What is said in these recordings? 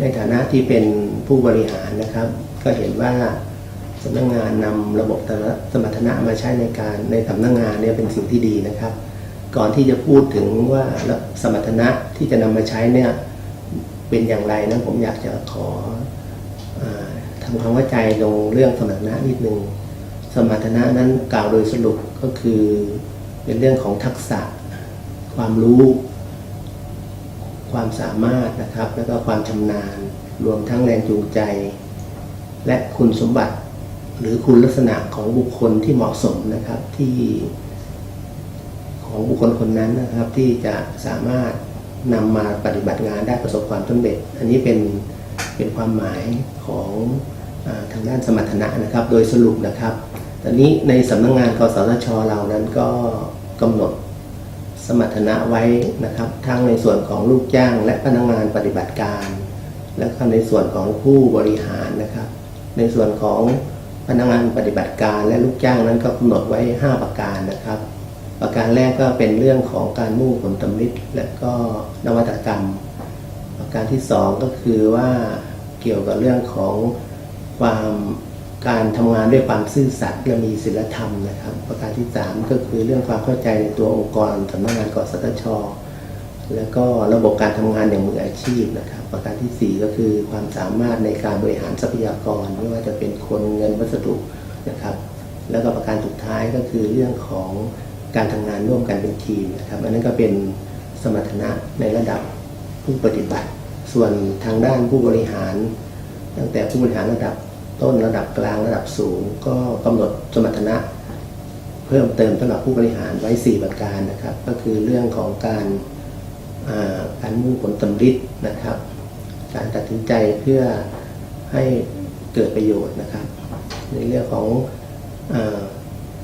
ในฐานะที่เป็นผู้บริหารนะครับ ก็เห็นว่าสำนักงานนำระบบสมรรถนะมาใช้ในการในสำนักงานเนี่ยเป็นสิ่งที่ดีนะครับ ก่อนที่จะพูดถึงว่าสมรรถนะที่จะนำมาใช้เนี่ยเป็นอย่างไรนั้นผมอยากจะขออทำความเข้าใจลงเรื่องสมรรถนะนิดนึงสมรรถนะนั้นกล่าวโดยสรุปก็คือเป็นเรื่องของทักษะ ความรู้ ความสามารถนะครับแล้วก็ความชำนาญ รวมทั้งแรงจูงใจ และคุณสมบัติหรือคุณลักษณะของบุคคลที่เหมาะสมนะครับที่ของบุคคลคนนั้นนะครับ ที่จะสามารถนำมาปฏิบัติงานได้ประสบความสำเร็จ อันนี้เป็นเป็นความหมายของอทางด้านสมรรถนะนะครับ โดยสรุปนะครับ ตอนนี้ในสำนักงงานกสทชเรานั้นก็กำหนด สมรรถนะไว้นะครับทั้งในส่วนของลูกจ้าง และพนักงานปฏิบัติการ และก็ในส่วนของผู้บริหารนะครับ ในส่วนของพนักงานปฏิบัติการและลูกจ้างนั้นก็กำหนดไว้ 5 ประการนะครับ ประการแรกก็เป็นเรื่องของการมุ่งผลตำลิดและก็นวัตกรรม ประการที่สองก็คือว่าเกี่ยวกับเรื่องของความ การทำงานด้วยความซื่อสัตย์และมีศีลธรรมนะครับ ประการที่สามก็คือเรื่องความเข้าใจในตัวองค์กรสำนักงานกสทช แล้วก็ระบบการทำงานอย่างมืออาชีพนะครับ ประการที่สี่ก็คือความสามารถในการบริหารทรัพยากร ไม่ว่าจะเป็นคนเงินวัสดุนะครับ แล้วก็ประการสุดท้ายก็คือเรื่องของการทำงานร่วมกันเป็นทีมนะครับอันนั้นก็เป็นสมรรถนะในระดับผู้ปฏิบัติ ส่วนทางด้านผู้บริหาร ตั้งแต่ผู้บริหารระดับ ต้นระดับกลางระดับสูง ก็กำหนดสมรรถนะ เพิ่มเติมสำหรับผู้บริหารไว้ 4 ประการนะครับ ก็คือเรื่องของการาการมุ่งผลสำลิดนะครับ การตัดสินใจเพื่อให้เกิดประโยชน์นะครับ ในเรื่องของอา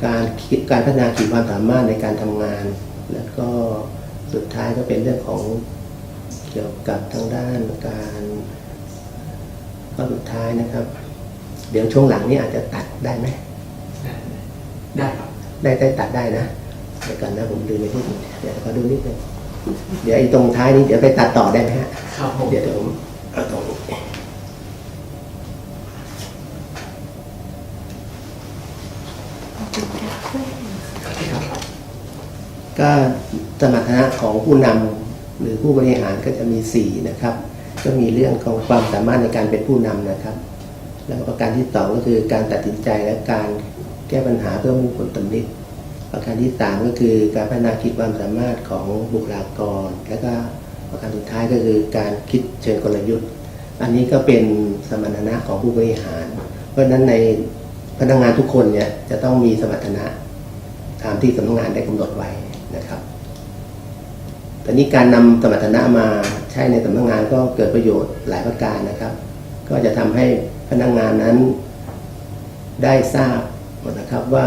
การคิดการพัฒนาขีดความสามารถในการทำงาน แล้วก็สุดท้ายก็เป็นเรื่องของเกี่ยวกับทางด้านการข้อสุดท้ายนะครับ เดี๋ยวช่วงหลังนี้อาจจะตัดได้ไหม ได้ครับ ได้ได้ตัดได้นะเดี๋ยวกันนะผมดูในที่เดี๋ยวขอดูนิดนึงเดี๋ยวไอ้ตรงท้ายนี้เดี๋ยวไปตัดต่อได้ไหมฮะครับผมเดี๋ยวเดี๋ยวผมเอาตรงนี้ก็สมรรถนะของผู้นำหรือผู้บริหารก็จะมีสี่นะครับ ก็มีเรื่องของความสามารถในการเป็นผู้นำนะครับ แล้วก็ประการที่สองก็คือการตัดสินใจและการแก้ปัญหาเพื่อมุ่งผลตำลิดประการที่สามก็คือการพัฒนาขีดความสามารถของบุคลากร และก็ประการสุดท้ายก็คือการคิดเชิงกลยุทธ์ อันนี้ก็เป็นสมรรถนะของผู้บริหาร เพราะฉะนั้นในพนักงานทุกคนเนี่ยจะต้องมีสมรรถนะตามที่สำนักงานได้กำหนดไว้นะครับตอนนี้การนำสมรรถนะมาใช้ในสำนักงานก็เกิดประโยชน์หลายประการนะครับ ก็จะทำให้ พนักงานนั้นได้ทราบนะครับว่า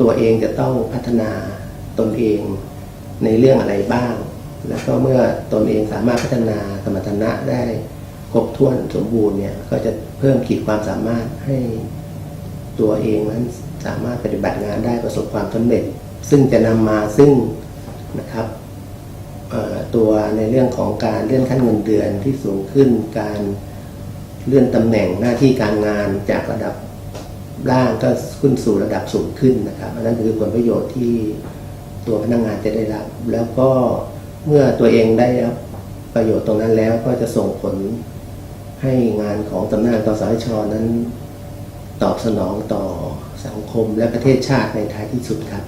ตัวเองจะต้องพัฒนาตนเองในเรื่องอะไรบ้าง แล้วก็เมื่อตนเองสามารถพัฒนาสมรรถนะได้ครบถ้วนสมบูรณ์เนี่ยก็จะเพิ่มขีดความสามารถให้ตัวเองนั้นสามารถปฏิบัติงานได้ประสบความสำเร็จ ซึ่งจะนำมาซึ่งนะครับตัวในเรื่องของการเลื่อนขั้นเงินเดือนที่สูงขึ้นการ เลื่อนตำแหน่งหน้าที่การงานจากระดับล่างก็ขึ้นสู่ระดับสูงขึ้นนะครับอันนั้นคือผลประโยชน์ที่ตัวพนักงานจะได้รับ แล้วก็เมื่อตัวเองได้รับประโยชน์ตรงนั้นแล้วก็จะส่งผลให้งานของสำนักงานกสทชนั้น ตอบสนองต่อสังคมและประเทศชาติในท้ายที่สุดครับ